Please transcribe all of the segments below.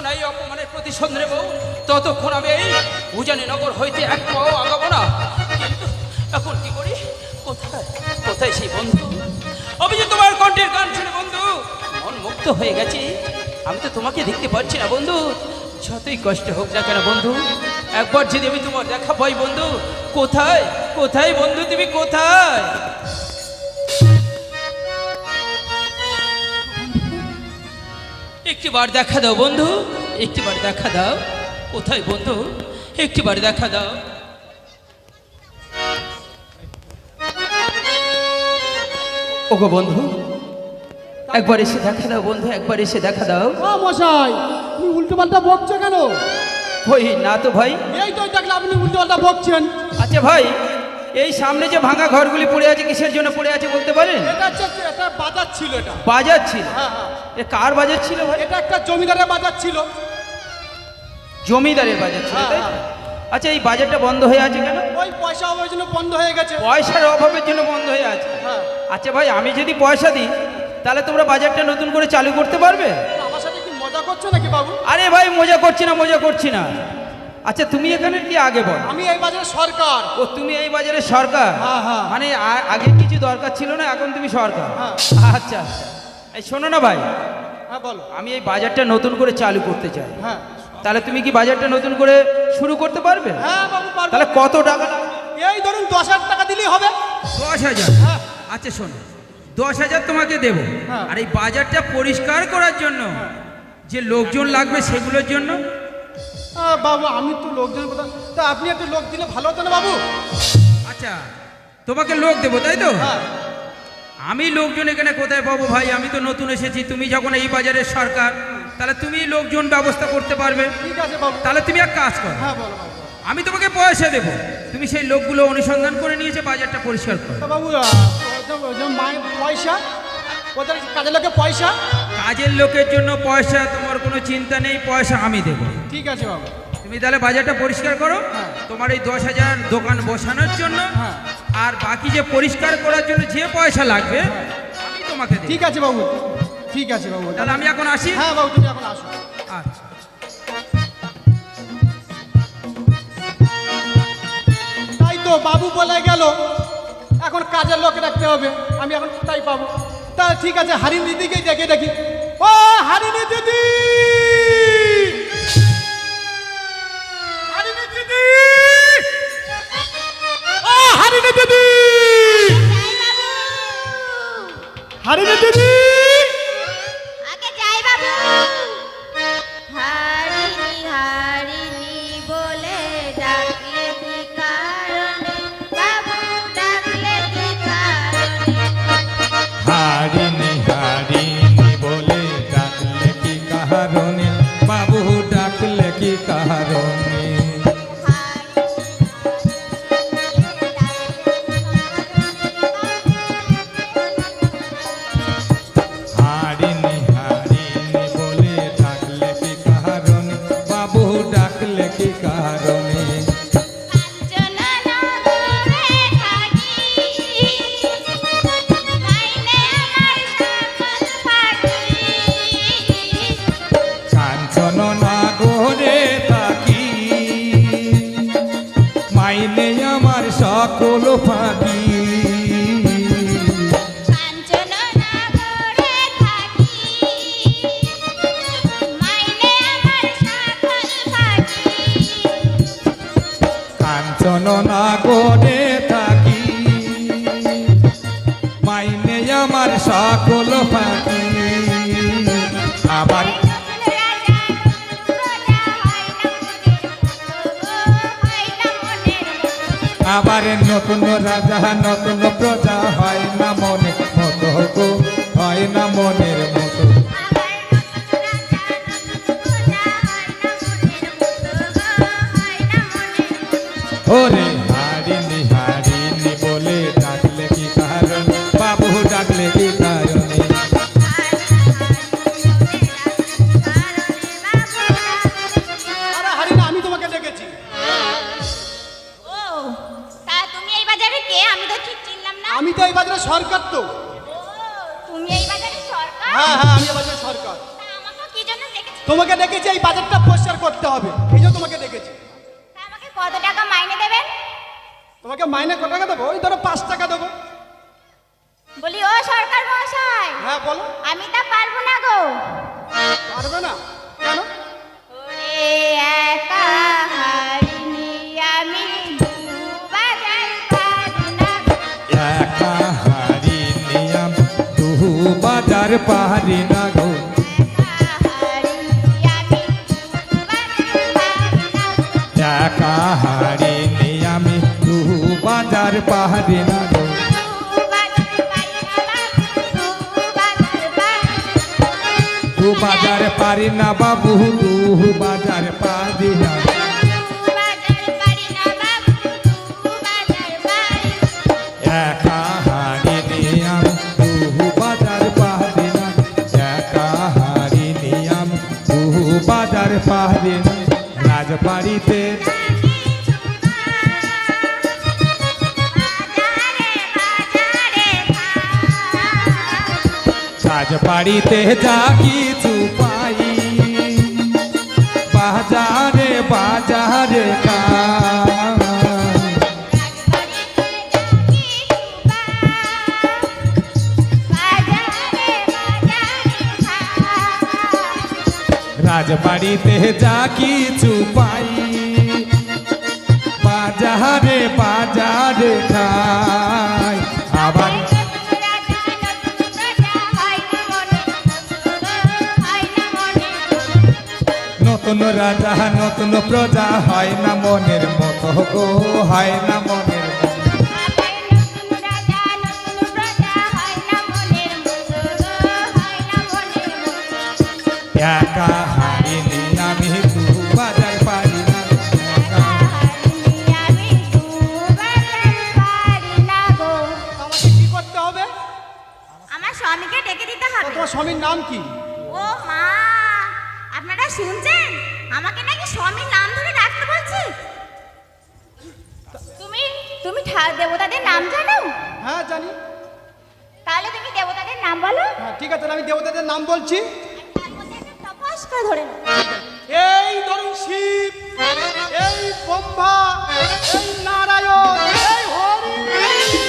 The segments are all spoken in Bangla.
যতক্ষণ এই অপমানের প্রতিশোধ নেব। ততক্ষণ আমি এই উজানি নগর হইতে এক পাও আগাবো না। কিন্তু এখন কি করি? কোথায়? কোথায় সেই বন্ধু? আমি যে তোমার কণ্ঠের গান শুনে বন্ধু, মন মুক্ত হয়ে গেছি। আমি তো তোমাকে দেখতে পাচ্ছি না বন্ধু। যতই কষ্ট হোক না কেন বন্ধু, একবার যদি আমি তোমার দেখা পাই বন্ধু, কোথায়? কোথায় বন্ধু তুমি কোথায়? একটিবার দেখা দাও বন্ধু। একটিবার দেখা দাও। কোথায় বন্ধু? একটিবার দেখা দাও। ওগো বন্ধু একবার এসে দেখা দাও বন্ধু একবার এসে দেখা দাও। ও মশাই তুমি উল্টো পাল্টা বকছো কেন? ওই না তো ভাই। এই তো দেখলে আপনি উল্টো পাল্টা বকছেন। আচ্ছা ভাই এই সামনে যে ভাঙা ঘরগুলি পড়ে আছে কিসের জন্য পড়ে আছে বলতে পারেন? এটা হচ্ছে এটা বাজার ছিল এটা। বাজার ছিল? হ্যাঁ হ্যাঁ। এ কার বাজার ছিল ভাই? এটা একটা জমিদারের বাজার ছিল। জমিদারের বাজার ছিল তাই আচ্ছা এই বাজারটা বন্ধ হয়ে আছে কেন? ওই পয়সা অভাবের জন্য বন্ধ হয়ে গেছে। পয়সার অভাবের জন্য বন্ধ হয়ে আছে। হ্যাঁ। আচ্ছা ভাই আমি যদি পয়সা দিই তাহলে তোমরা বাজারটা নতুন করে চালু করতে পারবে? আমার সাথে কি মজা করছ নাকি বাবু? আরে ভাই মজা করছি না মজা করছি না। আচ্ছা তুমি এখানে কি আগে বল? আমি এই বাজারের সরকার। ও তুমি এই বাজারের সরকার? হ্যাঁ, হ্যাঁ। মানে আগে কিছু দরকার ছিল না এখন তুমি সরকার। আচ্ছা আচ্ছা। এই শোনো না ভাই। হ্যাঁ বলো। আমি এই বাজারটা নতুন করে চালু করতে চাই। হ্যাঁ। তাহলে তুমি কি বাজারটা নতুন করে শুরু করতে পারবে? হ্যাঁ বাবু পারব। তাহলে কত টাকা লাগবে? এই ধরুন দশ হাজার টাকা দিলেই হবে। দশ হাজার? হ্যাঁ। আচ্ছা শোনো। দশ হাজার তোমাকে দেব। হ্যাঁ। আর এই বাজারটা পরিষ্কার করার জন্য যে লোকজন লাগবে সেগুলোর জন্য? আহ, বাবু আমি তো লোকজন কথা তা আপনি একটু লোক দিলে ভালো হতো না বাবু? আচ্ছা তোমাকে লোক দেবো তাই তো? হ্যাঁ। আমি লোকজন এখানে কোথায় পাবো ভাই? আমি তো নতুন এসেছি তুমি যখন এই বাজারের সরকার তাহলে তুমি লোকজন ব্যবস্থা করতে পারবে। ঠিক আছে বাবু। তাহলে তুমি এক কাজ করো। হ্যাঁ বলো আমি তোমাকে পয়সা দেবো। তুমি সেই লোকগুলো অনুসন্ধান করে নিয়েছে বাজারটা পরিষ্কার করো। বাবু যে মায়ের পয়সা। কাজের লোকে পয়সা? কাজের লোকের জন্য পয়সা তোমার কোনো চিন্তা নেই পয়সা আমি দেবো। ঠিক আছে বাবু। তুমি তাহলে বাজারটা পরিষ্কার করো। হ্যাঁ। তোমার এই দশ হাজার দোকান বসানোর জন্য হ্যাঁ। আর বাকি যে পরিষ্কার করার জন্য যে পয়সা লাগবে আমি তোমাকে ঠিক আছে বাবু। ঠিক আছে বাবু তাহলে আমি এখন আসি? হ্যাঁ বাবু তুমি এখন আসো। আচ্ছা তাই তো বাবু বলে গেল এখন কাজের লোক রাখতে হবে আমি এখন কোথায় পাবো। তা ঠিক আছে হারিনি দিদিকে ডেকে দেখি। ও হারিনি দিদি! হারিনি দিদি! ও হারিনি দিদি! হারিনি দিদি! আবার আবার নতুন রাজা নতুন প্রজা হয়। সরকার তো। তুমি এই বাজারে সরকার? হ্যাঁ হ্যাঁ আমি এই বাজারের সরকার। আমাকে কি জন্য ডেকেছিলে তোমাকে ডেকেছি এই বাজারটা পরিষ্কার করতে হবে। এই জন্য তোমাকে ডেকেছি। আমাকে কত টাকা মাইনে দেবেন? তোমাকে মাইনে কত টাকা দেবো? ওই ধরো পাঁচ টাকা দেবো। বলি ও সরকার মশাই হ্যাঁ বলো। আমি তা পারব না গো। পারবে না? কেন? ওরে একা। বাজার পাহাড়ি না গো একা হারি নিয়ামি তুহু বাজার পাহাড়ি না গো তু বাজার পারি না বাবু তুহু বাজার পারি না বাজার পাহাড়ি রাজবাড়িতে। রাজবাড়িতে যা কিছু পাই বাজারে বাজারে কাই রাজবাড়িতে যা কিছু পাই, বাজারে বাজারে খাই। আবার নতুন রাজা, নতুন প্রজা, হয় না মনের মতো গো, হয় না মনের আমার স্বামীকে ডেকে দিতে হবে। তোমার স্বামীর নাম কি? ও মা আপনারা শুনছেন? আমাকে নাকি স্বামীর নাম ধরে ডাকতে বলছি? তুমি তুমি দেবতাদের নাম জানো? হ্যাঁ জানি। তাহলে তুমি দেবতাদের নাম বলো। হ্যাঁ ঠিক আছে আমি দেবতাদের নাম বলছি। ধরে এই ধরুন শিব এই ব্রহ্মা এই নারায়ণ এই হরি।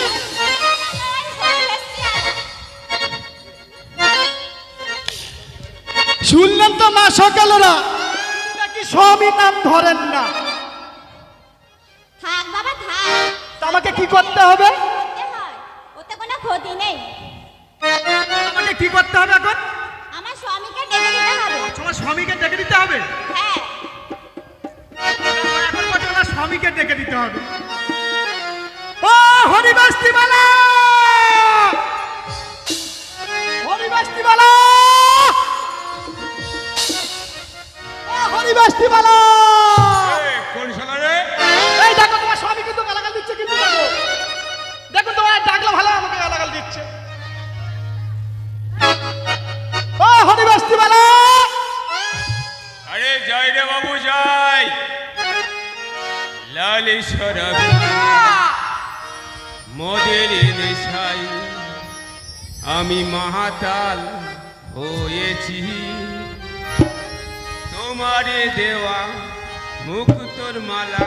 শুনলেন তো মা সকালেরা? নাকি সবই নাম ধরেন না? থাক বাবা থাক। আমাকে কি করতে হবে? ওতে কোনো ক্ষতি নেই। আমাকে কি করতে হবে এখন? তোমারে দেওয়া মুক্তর মালা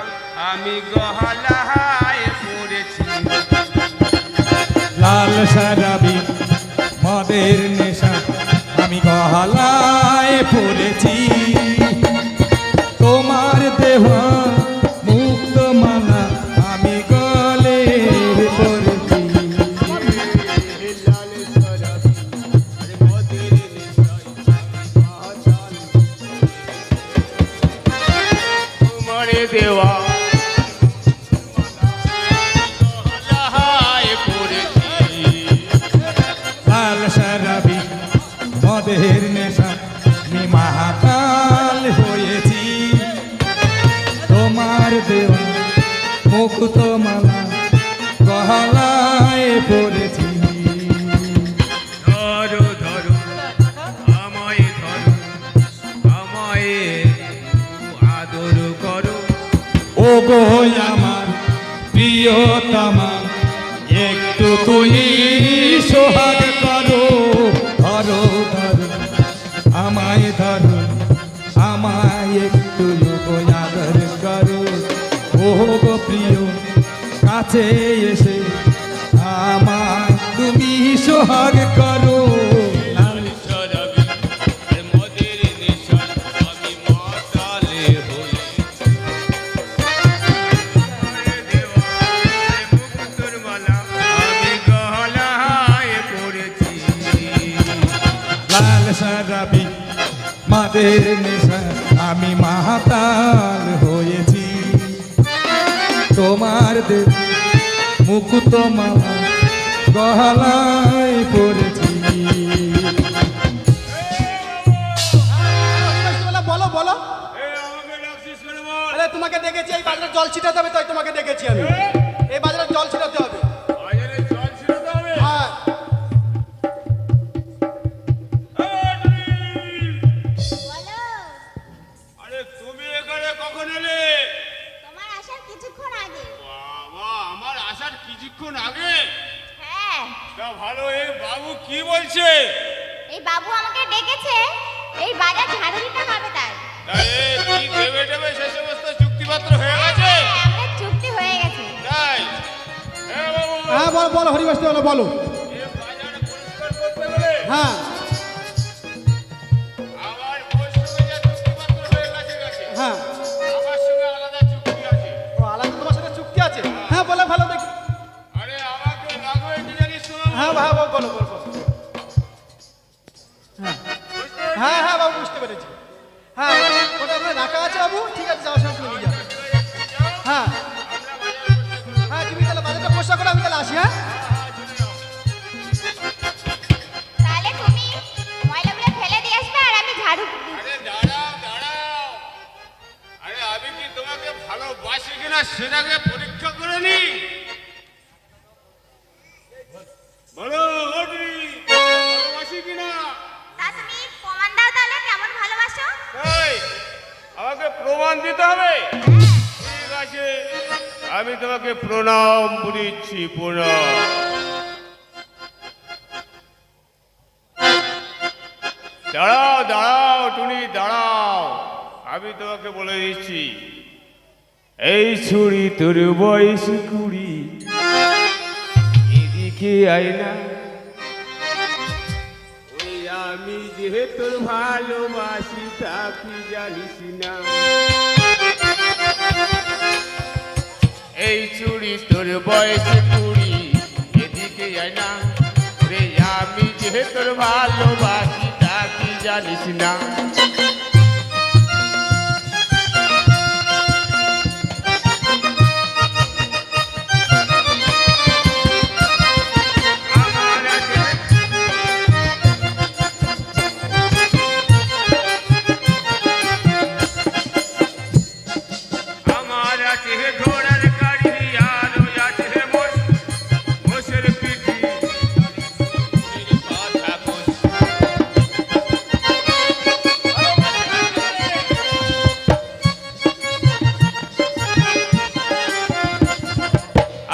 আমি গহলায় পড়েছি লাল সারাবি মদের নেশা আমি গহলায় পড়েছি মুক্ত মালা গহলায় পড়েছি। ধরো ধরো আমায় ধরো আমায় আদর করো। ও গো আমার প্রিয়তমা একটু তুমি সোহাগ কাছে এসে আমার তুমি সোহাগ করো। সারাবি মাদের নেশা আমি মাতাল হয়েছি। তোমার দে মুকুত মালা গহলায় পড়েছি। বলো, বলো। তোমাকে দেখেছি এই বাজারে জল ছিটাতে হবে তাই তোমাকে দেখেছি আমি। এই বাজারে জল ছিটাতে হবে। ভালো এ বাবু কি বলছে? এই বাবু আমাকে ডেকেছে এই বাজার ঝাড়ু দিতে হবে তাই কি দেবে দেবে সে সমস্ত চুক্তিপত্র হয়ে গেছে? হ্যাঁ, আমাদের চুক্তি হয়ে গেছে। তাই? হ্যাঁ বাবু হ্যাঁ বলো বলো হরিবাসী বলো বলো। এ বাজার পরিষ্কার করতে গেলে হ্যাঁ। পেরেছি হ্যাঁ ওটা আপনার রাখা আছে বাবু ঠিক আছে যাওয়ার সময় তুমি নিয়ে যাও। হ্যাঁ। হ্যাঁ তুমি তাহলে বাজারটা পরিষ্কার করে আমি তাহলে আসি হ্যাঁ? তাহলে আমি তোমাকে বলে দিচ্ছি, এই ছুরি তোর বয়স কুড়ি। এদিকে আয় না। আমি যে তোর ভালোবাসি, তা কি জানিস না। এই চুড়ি তোর বয়স কুড়ি, এদিকে আয় না। রে আমি যে তোর ভালোবাসি, তা কি জানিস না।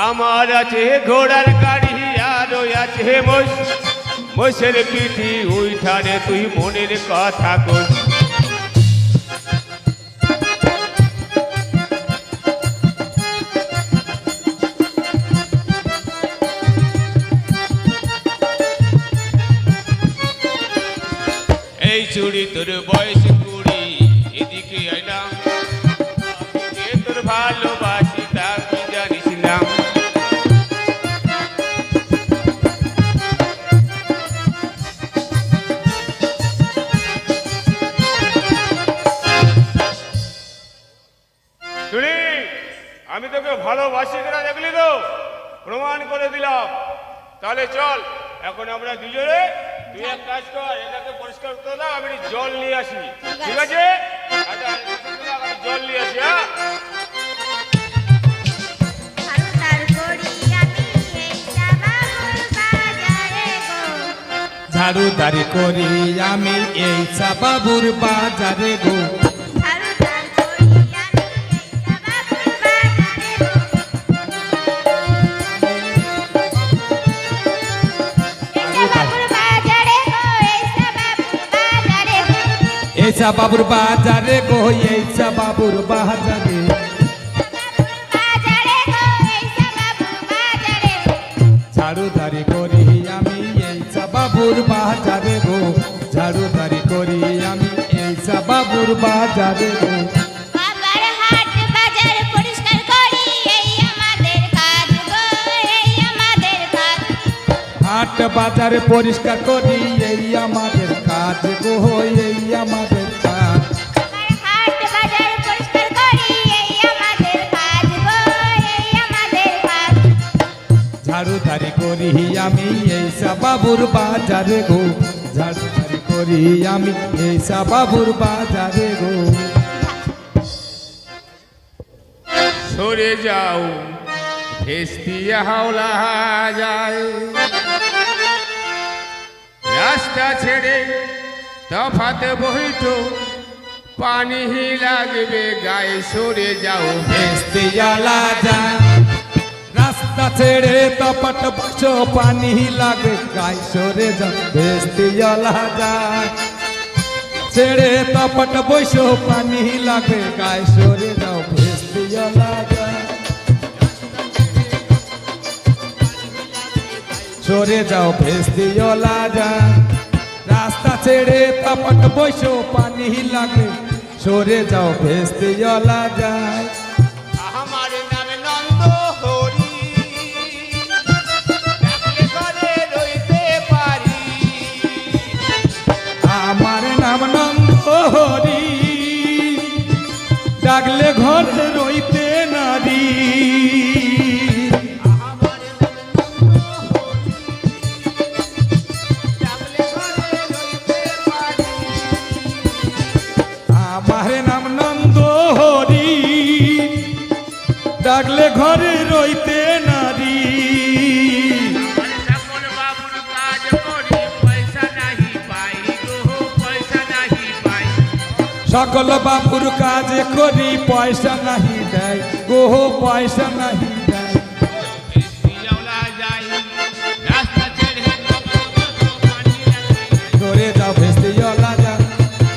আমার আছে ঘোড়ার গাড়ি, আর আছে মোষ মোষের পিঠি উইঠানে তুই মনের কথা কোষ এই চুড়ি তোর বয়স তাহলে চল এখন আমরা দুজনে তুই এক কাজ কর এটাকে পরিষ্কার করতে না আমি জল নিয়ে আসি। ঠিক আছে। আচ্ছা, জল নিয়ে আসি হ্যাঁ? ঝাড়ু তার করি আমি এই জামাগুলো বাজারে গো। এই বাবুর বাজারে গো এই বাবুর বাজারে। ঝাড়ুদারি করি আমি এই বাবুর বাজারে গো। ঝাড়ুদারি করি আমি এই বাবুর বাজারে গো। হাট বাজার পরিষ্কার করি এই আমাদের কাজ গো এই আমাদের ঝাড়ুদারি করি আমি, এই বাবুর বাজারে গো। ঝাড়ুদারি করি আমি, এই বাবুর বাজারে গো। সরে যাও ভেস্তিয়া হাওলা যায়। রাস্তা ছেড়ে তফাতে বহিটো পানি লাগবে গায়ে, সরে যাও ভেস্তিয়ালা যা রাস্তা ছেড়ে তপট বসো, পানি লাগে গাই সরে যা ভেস্তিয়ালা যা ছেড়ে তপট বসো, পানি লাগে গাই সরে যাও ভেস্তিয়ালা যা সরে যাও ভেস্তিয়ালা যা রাস্তা ছেড়ে তপট বসো, পানি লাগে, সরে যাও ভেস্তিয়ালা যায়। ডাকলে ঘরে রইতে নারী। আমার নাম নন্দ হরি। ডাকলে ঘরে রইতে সকল বাবুর কাজ করি, পয়সা নাহি দেয়। গো পয়সা নাহি দেয়। সরে যাও ভেস্তিয়ালা যা।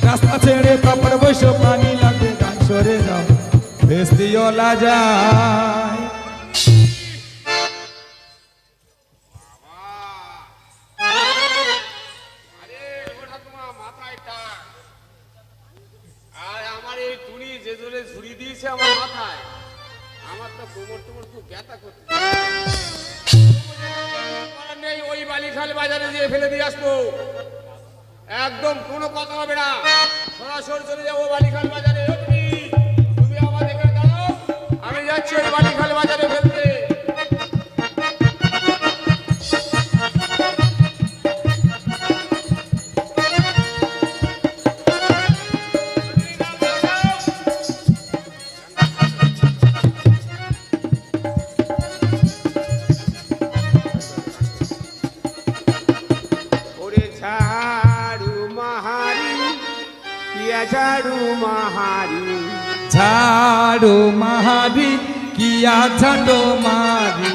রাস্তা ছেড়ে কাপড় বসো পানি লাগে গান সরে যাও ভেস্তিয়ালা যায় আরে ওই বালিখাল বাজারে গিয়ে ফেলে দিয়ে একদম কোনো কথা হবে না। সরাসরি চলে যাব বালিখাল বাজারে। তুমি আমার এখানে আমি যাচ্ছি ওই বালিখাল বাজারে ফেলতে। ঝাড়ু মাহারি। ঝাড়ু মাহারি কিয়া ঝাড়ো মারি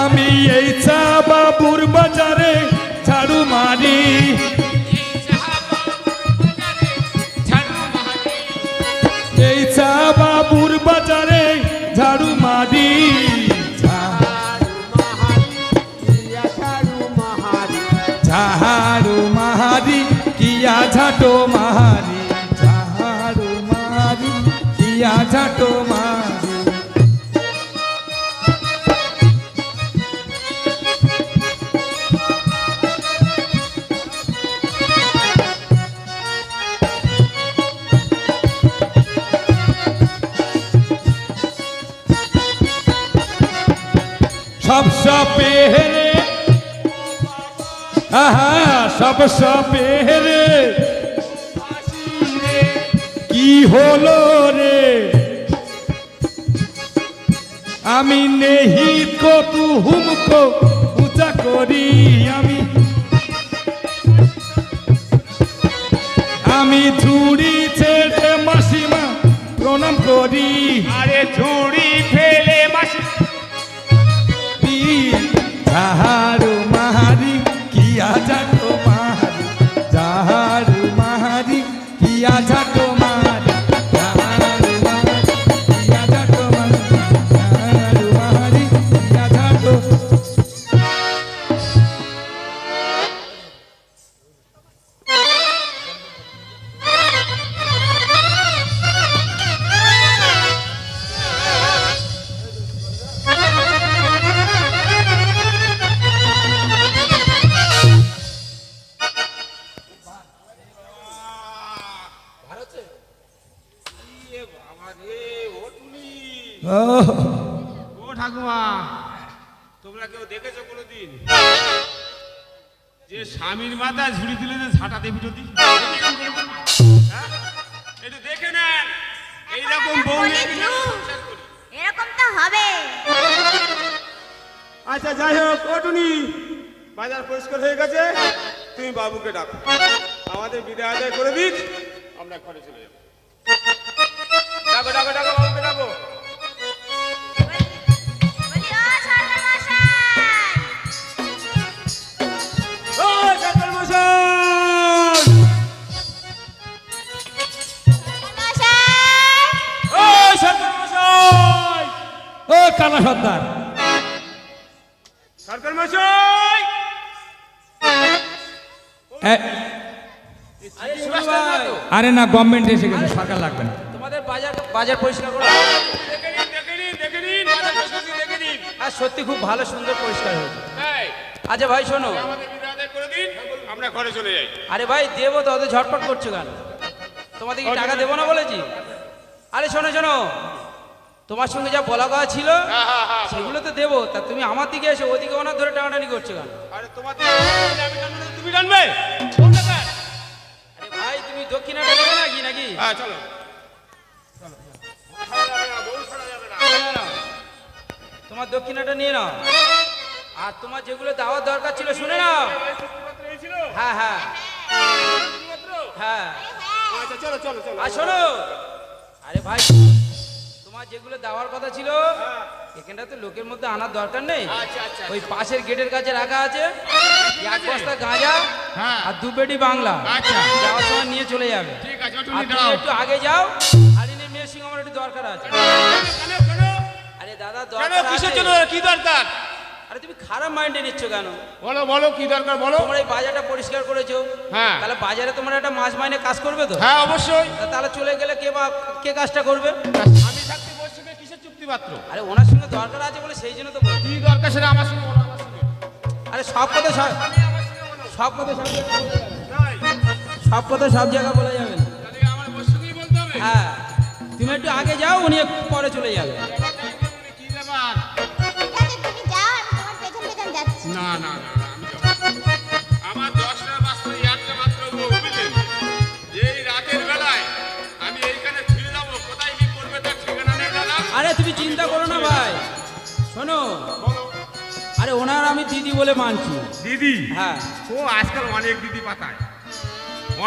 আমি এই চা বাবুর বাজারে ঝাড়ু মারি। এই চা বাবুর বাজারে ঝাড়ু মারি। কিয়া ঝাটো মাহারি ঝাড়ু মাহারি কিয়া ঝাটো মাহারি সব সপেরে আহা সব সপেরে হলো রে? আমি নেহি কো তু হুমকো পূজা করি আমি। আমি ঝুড়ি ছেড়ে মাসিমা প্রণাম করি। আরে ঝুড়ি ফেলে মাসি ঝাড়ু মাহারি কিয়া ঝাটো একটু দেখে নেন। এইরকম বউ। এরকম তো হবে। আচ্ছা যাই হোক ওটুনি বাজার পরিষ্কার হয়ে গেছে। তুমি বাবুকে ডাকো। আমাদের বিদায় আদায় করে দিক। আমরা ঘরে চলে যাব। ডাকো ডাকো ডাকো বাবুকে ডাকো। কানা সর্দার। সরকার মশাই আরে না গভর্নমেন্ট এসে গেছে সরকার লাগবে না। তোমাদের বাজার বাজার পরিষ্কার করো। আর সত্যি খুব ভালো সুন্দর পরিষ্কার হয়েছে। আচ্ছা ভাই শোনো। আমাদের বিদায় আদায় করে দিন আমরা ঘরে চলে যাই। আরে ভাই দেবো তো অত ঝটপট করছ কেন? তোমাদের কি টাকা দেবো না বলেছি? আরে শোনো শোনো। তোমার সঙ্গে যা বলা কথা ছিল হ্যাঁ হ্যাঁ হ্যাঁ সেগুলো তো দেবো। তা তুমি আমার দিকে এসে ওদিকে ওনার ধরে টানাটানি করছ কেন? আরে তোমার তুমি জানবে? আরে ভাই তুমি দক্ষিণাটা নেবে নাকি নাকি? হ্যাঁ চলো। তোমার দক্ষিণাটা নিয়ে নাও। আর তোমার যেগুলো দেওয়ার দরকার ছিল শুনে নাও? হ্যাঁ। হ্যাঁ। হ্যাঁ। আচ্ছা চলো চলো চলো। আর শোনো। আরে ভাই যেগুলো দেওয়ার কথা ছিল এখানটা তো লোকের মধ্যে আনার দরকার নেই। আচ্ছা আচ্ছা ওই পাশের গেটের কাছে রাখা আছে। এক বস্তা গাঁজা হ্যাঁ। আর দু পেটি বাংলা। আচ্ছা। যাওয়ার সময় নিয়ে চলে যাবে। আর একটু আগে যাও। হারিনের মেয়ের সঙ্গে আমার একটু দরকার আছে। আরে দাদা দরকার কিসের জন্য? কি দরকার? আরে তুমি খারাপ মাইন্ডে নিচ্ছ কেন? বলো বলো কি দরকার বলো? তোমার এই বাজারটা পরিষ্কার করেছ। হ্যাঁ। তাহলে বাজারে তোমার একটা মাস মাইনে কাজ করবে তো? হ্যাঁ অবশ্যই। তাহলে চলে গেলে কে বা কে কাজটা করবে? আমি কিসের চুক্তিপত্র আরে ওনার সঙ্গে দরকার আছে বলে সেই জন্য তো। কি দরকার সেটা আমার সঙ্গে বলো আমার সঙ্গে। আরে সব কথা সব আমি আমার সঙ্গে বলো। সব কথা সব জায়গায় বলা যাবে। না। সব কথা সব জায়গায় বলা যাবে। না হ্যাঁ। তুমি একটু আগে যাও উনি একটু পরে চলে যাবে। কি ব্যাপার? ঠিক আছে তুমি যাও আমি তোমার পেছন পেছন যাচ্ছি। না না না। বলে মানছি। দিদি? হ্যাঁ। ও আজকাল অনেক দিদি পাতায়।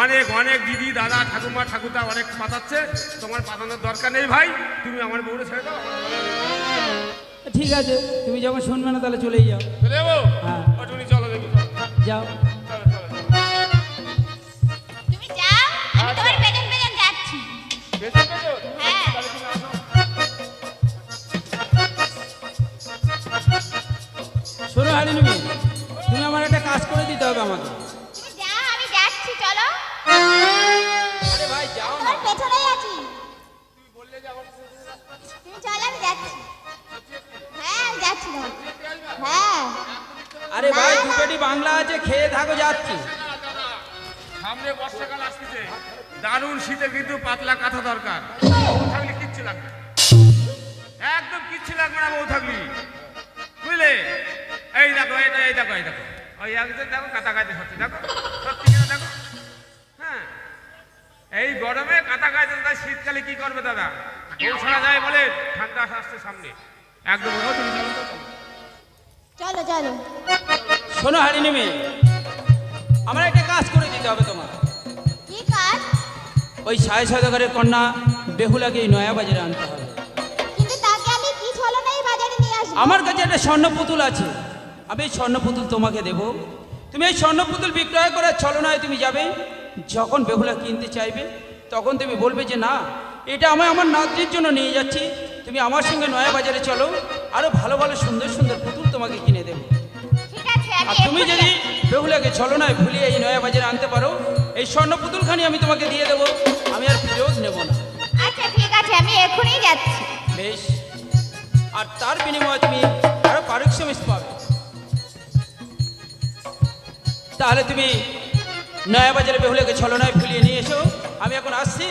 অনেক অনেক দিদি দাদা ঠাকুমা ঠাকুরদা অনেক পাতাচ্ছে। তোমার পাতানোর দরকার নেই ভাই তুমি আমার বউরে ছেড়ে দাও। ঠিক আছে তুমি যখন শুনবে না তাহলে চলেই যাও। চলে যাব হ্যাঁ। তুমি চলো দেখি যাও চলো। চলো চলো তুমি যাও আমি তোমার পেছন পেছন যাচ্ছি? হ্যাঁ। শোনো হবে আমাকে। যাও আমি যাচ্ছি চলো। আরে ভাই যাও না। তোমার পেছনেই আছি। তুমি চলো আমি যাচ্ছি। হ্যাঁ যাচ্ছি হ্যাঁ। আরে ভাই দু বাংলা আছে? খেয়ে থাকো যাচ্ছি। সামনে বর্ষাকাল আসতেছে। দারুণ শীতে কিন্তু পাতলা কাঁথা দরকার। থাকলে কিচ্ছু লাগবে একদম কিচ্ছু লাগবে না বউ থাকলি। বুঝলে? এই দেখো এটা এই দেখো এই দেখো। ওই একজন দেখো কাঁথা গাইতে সত্যি দেখো? সত্যি কিনা দেখো? হ্যাঁ। এই গরমে কাঁথা গাইতে তাই শীতকালে কি করবে দাদা? ছাড়া যায় বলে ঠান্ডা আসছে সামনে। একদম চলো। চলো। শোনো হারিনি মেয়ে আমার একটা কাজ করে দিতে হবে তোমার কি কাজ? ওই সাড়ে সদাগরের কন্যা বেহুলাকে এই নয়া বাজারে আনতে হবে। কিন্তু তাকে আমি কি ছলনাই বাজারে নিয়ে আসব? আমার কাছে একটা স্বর্ণ পুতুল আছে। আমি এই স্বর্ণ পুতুল তোমাকে দেব। তুমি এই স্বর্ণ পুতুল বিক্রয় করার ছলনায় তুমি যাবে। যখন বেহুলা কিনতে চাইবে তখন তুমি বলবে যে না এটা আমি আমার নাতির জন্য নিয়ে যাচ্ছি। তুমি আমার সঙ্গে নয়া বাজারে চলো আরও ভালো ভালো সুন্দর সুন্দর পুতুল তোমাকে কিনে দেবো। ঠিক আছে আর তুমি যদি বেহুলাকে ছলনায় ভুলিয়ে এই নয়া বাজারে আনতে পারো এই স্বর্ণ পুতুলখানি আমি তোমাকে দিয়ে দেবো। আমি আর ফিরেও নেব না। আচ্ছা ঠিক আছে আমি এখনই যাচ্ছি। বেশ। আর তার বিনিময়ে তুমি আরও পারিশ্রমিক পাবে। তাহলে তুমি নয়া বাজারে বেহুলাকে ছলনায় ফুলিয়ে নিয়ে এসো। আমি এখন আসছি।